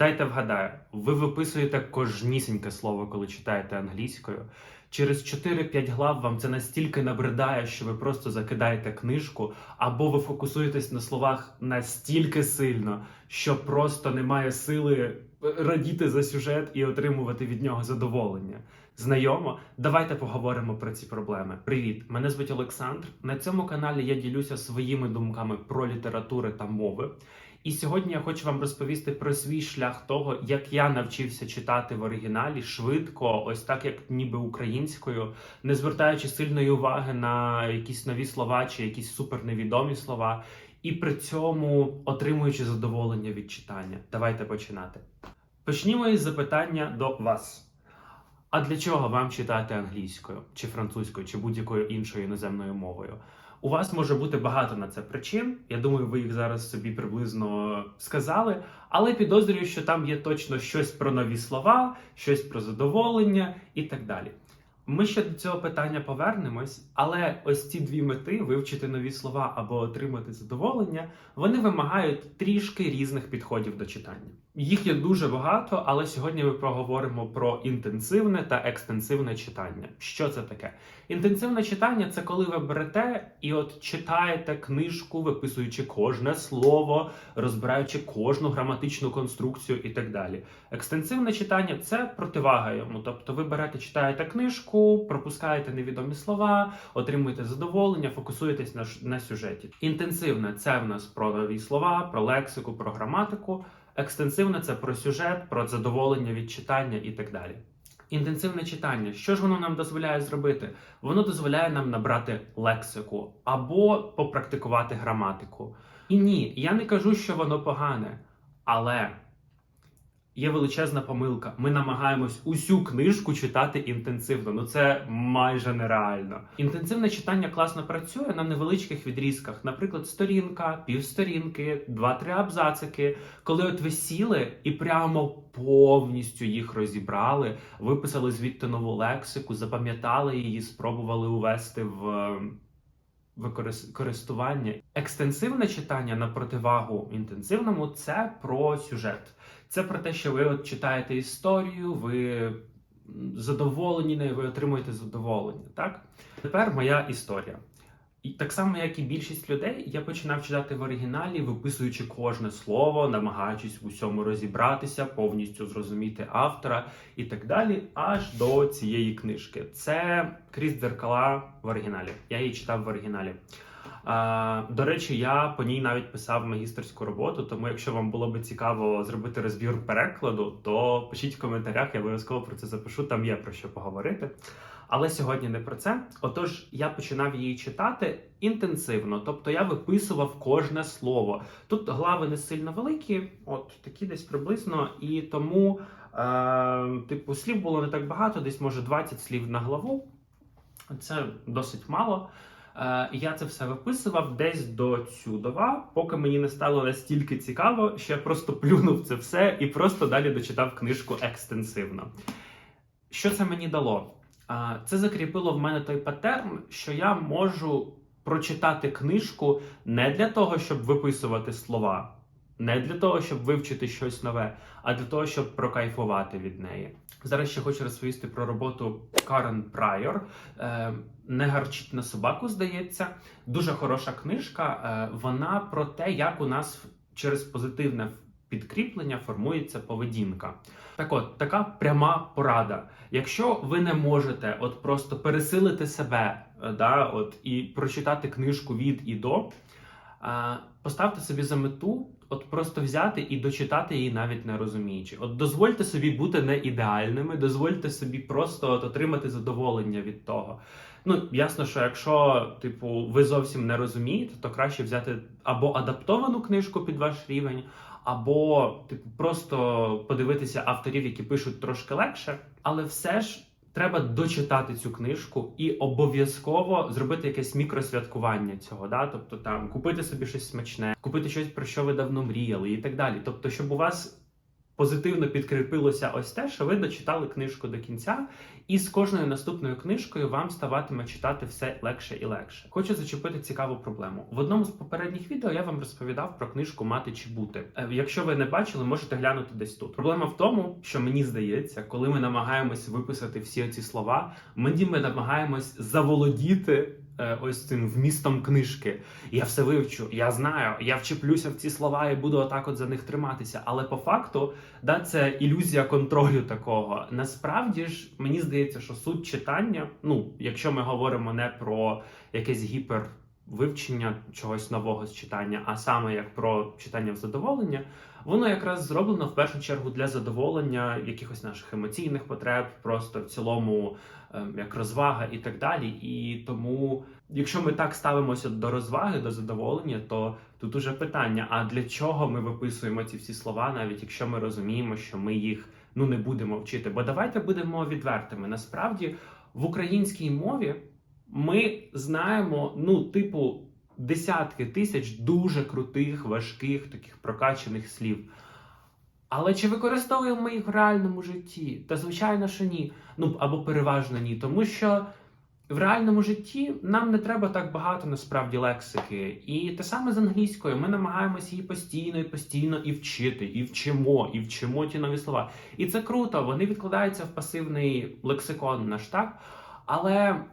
Дайте вгадаю, ви виписуєте кожнісіньке слово, коли читаєте англійською. Через 4-5 глав вам це настільки набридає, що ви просто закидаєте книжку, або ви фокусуєтесь на словах настільки сильно, що просто немає сили радіти за сюжет і отримувати від нього задоволення. Знайомо, давайте поговоримо про ці проблеми. Привіт, мене звуть Олександр. На цьому каналі я ділюся своїми думками про літератури та мови. І сьогодні я хочу вам розповісти про свій шлях того, як я навчився читати в оригіналі швидко, ось так як ніби українською, не звертаючи сильної уваги на якісь нові слова чи якісь суперневідомі слова, і при цьому отримуючи задоволення від читання. Давайте починати. Почнімо із запитання до вас. А для чого вам читати англійською, чи французькою, чи будь-якою іншою іноземною мовою? У вас може бути багато на це причин. Я думаю, ви їх зараз собі приблизно сказали, але підозрюю, що там є точно щось про нові слова, щось про задоволення і так далі. Ми ще до цього питання повернемось, але ось ці дві мети вивчити нові слова або отримати задоволення, вони вимагають трішки різних підходів до читання. Їх є дуже багато, але сьогодні ми проговоримо про інтенсивне та екстенсивне читання. Що це таке? Інтенсивне читання це коли ви берете і от читаєте книжку, виписуючи кожне слово, розбираючи кожну граматичну конструкцію і так далі. Екстенсивне читання це противага йому. Тобто ви берете, читаєте книжку, пропускаєте невідомі слова, отримуєте задоволення, фокусуєтесь на, на сюжеті. Інтенсивне це в нас про нові слова, про лексику, про граматику. Екстенсивне це про сюжет, про задоволення від читання і так далі. Інтенсивне читання, що ж воно нам дозволяє зробити? Воно дозволяє нам набрати лексику або попрактикувати граматику. І ні, я не кажу, що воно погане, але є величезна помилка. Ми намагаємось усю книжку читати інтенсивно. Ну це майже нереально. Інтенсивне читання класно працює на невеличких відрізках, наприклад, сторінка, півсторінки, два-три абзацики. Коли от ви сіли і прямо повністю їх розібрали, виписали звідти нову лексику, запам'ятали її, спробували увести в. Використання екстенсивне читання на противагу інтенсивному це про сюжет. Це про те, що ви от читаєте історію, ви задоволені нею, ви отримуєте задоволення. Так тепер моя історія. І так само, як і більшість людей, я починав читати в оригіналі, виписуючи кожне слово, намагаючись в усьому розібратися, повністю зрозуміти автора і так далі, аж до цієї книжки. Це крізь дзеркала в оригіналі. Я її читав в оригіналі. До речі, я по ній навіть писав магістерську роботу. Тому, якщо вам було би цікаво зробити розбір перекладу, то пишіть в коментарях, я обов'язково про це запишу. Там є про що поговорити. Але сьогодні не про це. Отож, я починав її читати інтенсивно, тобто я виписував кожне слово. Тут глави не сильно великі, от такі десь приблизно, і тому, е, типу, слів було не так багато, десь може 20 слів на главу. Це досить мало. Е, я це все виписував десь до цюдова, поки мені не стало настільки цікаво, що я просто плюнув це все і просто далі дочитав книжку екстенсивно. Що це мені дало? Це закріпило в мене той паттерн, що я можу прочитати книжку не для того, щоб виписувати слова, не для того, щоб вивчити щось нове, а для того, щоб прокайфувати від неї. Зараз ще хочу розповісти про роботу Карен Прайор. Е, не гарчить на собаку, здається. Дуже хороша книжка. Е, вона про те, як у нас через позитивне підкріплення формується поведінка. Так от, така пряма порада. Якщо ви не можете от просто пересилити себе е, да, от, і прочитати книжку від і до, поставте собі за мету. От просто взяти і дочитати її навіть не розуміючи. От дозвольте собі бути не ідеальними, дозвольте собі просто от отримати задоволення від того. Ну, ясно, що якщо, типу, ви зовсім не розумієте, то краще взяти або адаптовану книжку під ваш рівень, або типу просто подивитися авторів, які пишуть трошки легше, але все ж. Треба дочитати цю книжку і обов'язково зробити якесь мікросвяткування цього. Да? Тобто там купити собі щось смачне, купити щось, про що ви давно мріяли, і так далі. Тобто, щоб у вас позитивно підкріпилося ось те, що ви дочитали книжку до кінця, і з кожною наступною книжкою вам ставатиме читати все легше і легше. Хочу зачепити цікаву проблему. В одному з попередніх відео я вам розповідав про книжку Мати чи бути. Е, Якщо ви не бачили, можете глянути десь тут. Проблема в тому, що мені здається, коли ми намагаємось виписати всі ці слова, мені ми намагаємось заволодіти. Е, Ось цим вмістом книжки. Я все вивчу, я знаю, я вчеплюся в ці слова і буду отак от за них триматися. Але по факту, да, це ілюзія контролю такого. Насправді ж мені здається, що суть читання, ну, якщо ми говоримо не про якесь гіпер. Вивчення чогось нового з читання, а саме як про читання в задоволення, воно якраз зроблено в першу чергу для задоволення якихось наших емоційних потреб, просто в цілому ем, як розвага і так далі. І тому, якщо ми так ставимося до розваги, до задоволення, то тут уже питання: а для чого ми виписуємо ці всі слова, навіть якщо ми розуміємо, що ми їх ну не будемо вчити? Бо давайте будемо відвертими. Насправді в українській мові ми знаємо, ну, типу, десятки тисяч дуже крутих, важких, таких прокачаних слів. Але чи використовуємо ми їх в реальному житті? Та звичайно, що ні. Ну або переважно ні. Тому що в реальному житті нам не треба так багато насправді лексики. І те саме з англійською. Ми намагаємося її постійно і постійно і вчити, і вчимо, і вчимо ті нові слова. І це круто, вони відкладаються в пасивний лексикон наш так. Але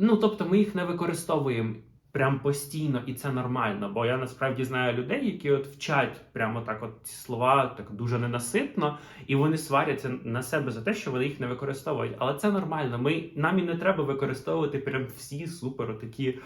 ну тобто ми їх не використовуємо прям постійно, і це нормально. Бо я насправді знаю людей, які от вчать прямо так, от ці слова так дуже ненаситно, і вони сваряться на себе за те, що вони їх не використовують. Але це нормально. Ми нам і не треба використовувати прям всі супер такі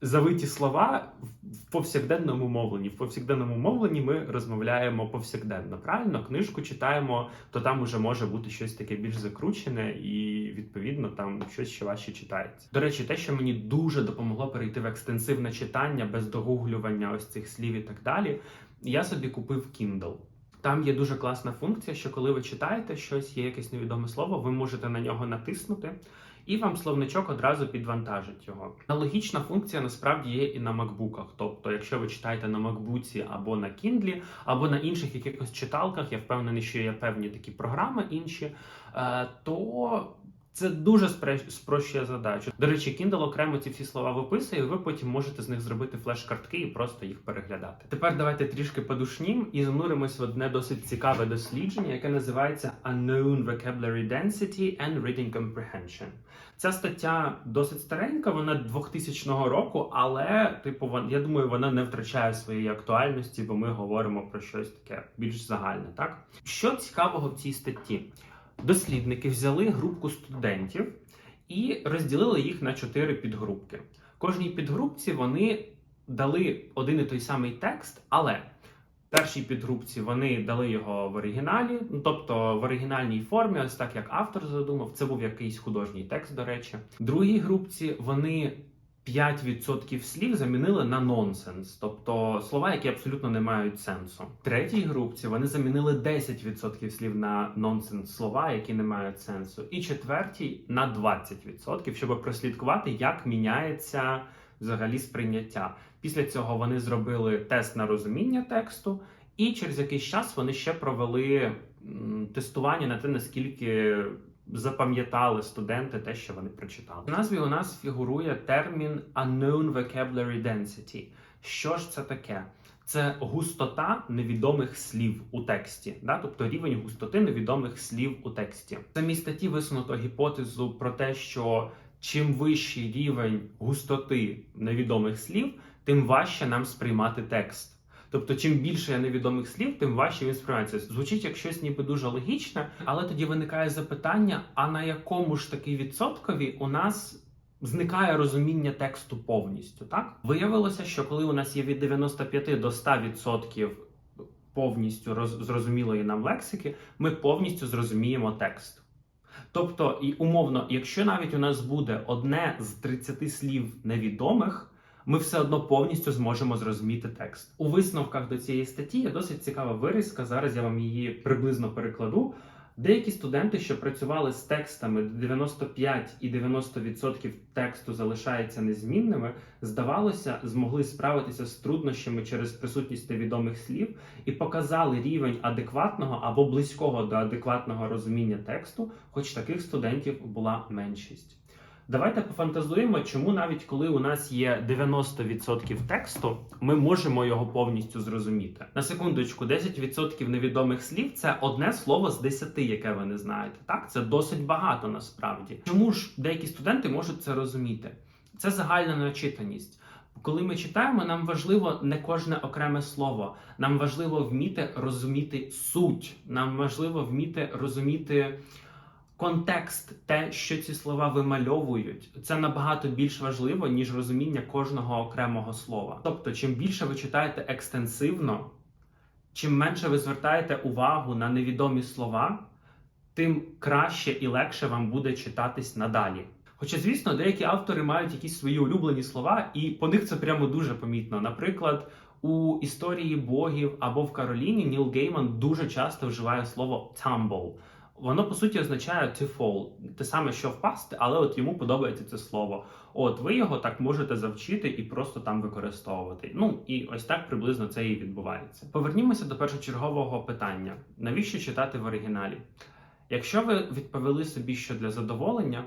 завиті слова в повсякденному мовленні. В повсякденному мовленні ми розмовляємо повсякденно. Правильно, книжку читаємо, то там уже може бути щось таке більш закручене, і відповідно там щось ще важче читається. До речі, те, що мені дуже допомогло перейти в екстенсивне читання без догуглювання ось цих слів і так далі. Я собі купив Kindle. Там є дуже класна функція, що коли ви читаєте щось, є якесь невідоме слово, ви можете на нього натиснути, і вам словничок одразу підвантажить його. Аналогічна функція насправді є і на макбуках. Тобто, якщо ви читаєте на макбуці або на Kindle, або на інших якихось читалках, я впевнений, що є певні такі програми інші, е, то це дуже спрощує задачу. До речі, Kindle окремо ці всі слова виписує, і ви потім можете з них зробити флеш-картки і просто їх переглядати. Тепер давайте трішки подушнім і зануримось в одне досить цікаве дослідження, яке називається Unknown Vocabulary Density and Reading Comprehension. Ця стаття досить старенька, вона 2000 року, але типу, я думаю, вона не втрачає своєї актуальності, бо ми говоримо про щось таке більш загальне. Так що цікавого в цій статті? Дослідники взяли групку студентів і розділили їх на чотири підгрупки. Кожній підгрупці вони дали один і той самий текст, але першій підгрупці вони дали його в оригіналі, ну тобто в оригінальній формі, ось так як автор задумав. Це був якийсь художній текст, до речі. Другій групці вони 5% слів замінили на нонсенс, тобто слова, які абсолютно не мають сенсу. В третій групці вони замінили 10% слів на нонсенс слова, які не мають сенсу. І четвертій на 20%, щоб прослідкувати, як міняється взагалі сприйняття. Після цього вони зробили тест на розуміння тексту, і через якийсь час вони ще провели тестування на те, наскільки запам'ятали студенти те, що вони прочитали. В назві у нас фігурує термін unknown vocabulary density. Що ж це таке? Це густота невідомих слів у тексті, да? тобто рівень густоти невідомих слів у тексті. В самій статті висунуто гіпотезу про те, що чим вищий рівень густоти невідомих слів, тим важче нам сприймати текст. Тобто, чим більше є невідомих слів, тим важче він сприймається. Звучить як щось ніби дуже логічне, але тоді виникає запитання: а на якому ж таки відсоткові у нас зникає розуміння тексту повністю? Так виявилося, що коли у нас є від 95 до 100% повністю роз, зрозумілої нам лексики, ми повністю зрозуміємо текст. Тобто, і умовно, якщо навіть у нас буде одне з 30 слів невідомих, ми все одно повністю зможемо зрозуміти текст. У висновках до цієї статті є досить цікава вирізка. Зараз я вам її приблизно перекладу. Деякі студенти, що працювали з текстами, 95 і 90% тексту залишається незмінними, здавалося, змогли справитися з труднощами через присутність невідомих слів і показали рівень адекватного або близького до адекватного розуміння тексту, хоч таких студентів була меншість. Давайте пофантазуємо, чому навіть коли у нас є 90% тексту, ми можемо його повністю зрозуміти. На секундочку, 10% невідомих слів це одне слово з 10, яке ви не знаєте. Так, це досить багато насправді. Чому ж деякі студенти можуть це розуміти? Це загальна начитаність. Коли ми читаємо, нам важливо не кожне окреме слово. Нам важливо вміти розуміти суть. Нам важливо вміти розуміти контекст, те, що ці слова вимальовують, це набагато більш важливо, ніж розуміння кожного окремого слова. Тобто, чим більше ви читаєте екстенсивно, чим менше ви звертаєте увагу на невідомі слова, тим краще і легше вам буде читатись надалі. Хоча, звісно, деякі автори мають якісь свої улюблені слова, і по них це прямо дуже помітно. Наприклад, у історії богів або в Кароліні Ніл Гейман дуже часто вживає слово tumble. Воно по суті означає to fall. те саме, що впасти, але от йому подобається це слово. От ви його так можете завчити і просто там використовувати. Ну і ось так приблизно це і відбувається. Повернімося до першочергового питання: навіщо читати в оригіналі? Якщо ви відповіли собі, що для задоволення,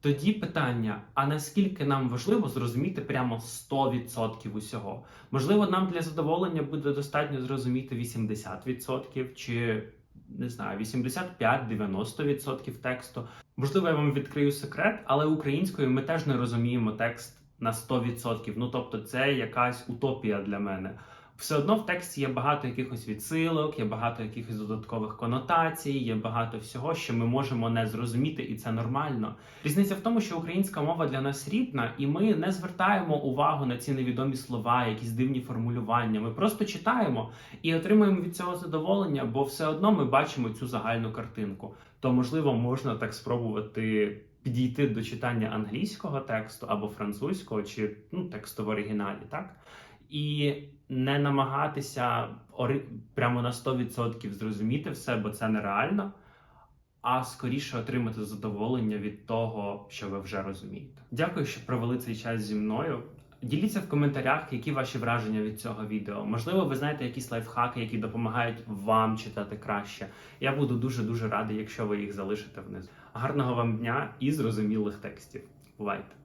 тоді питання: а наскільки нам важливо зрозуміти прямо 100% усього? Можливо, нам для задоволення буде достатньо зрозуміти 80% чи не знаю, 85-90% тексту. Можливо, я вам відкрию секрет, але українською ми теж не розуміємо текст на 100%. Ну тобто, це якась утопія для мене. Все одно в тексті є багато якихось відсилок, є багато якихось додаткових конотацій, є багато всього, що ми можемо не зрозуміти, і це нормально. Різниця в тому, що українська мова для нас рідна, і ми не звертаємо увагу на ці невідомі слова, якісь дивні формулювання. Ми просто читаємо і отримуємо від цього задоволення, бо все одно ми бачимо цю загальну картинку. То можливо можна так спробувати. Підійти до читання англійського тексту або французького, чи ну, тексту в оригіналі, так? І не намагатися прямо на 100% зрозуміти все, бо це нереально, а скоріше отримати задоволення від того, що ви вже розумієте. Дякую, що провели цей час зі мною. Діліться в коментарях, які ваші враження від цього відео. Можливо, ви знаєте якісь лайфхаки, які допомагають вам читати краще. Я буду дуже дуже радий, якщо ви їх залишите внизу. Гарного вам дня і зрозумілих текстів. Бувайте!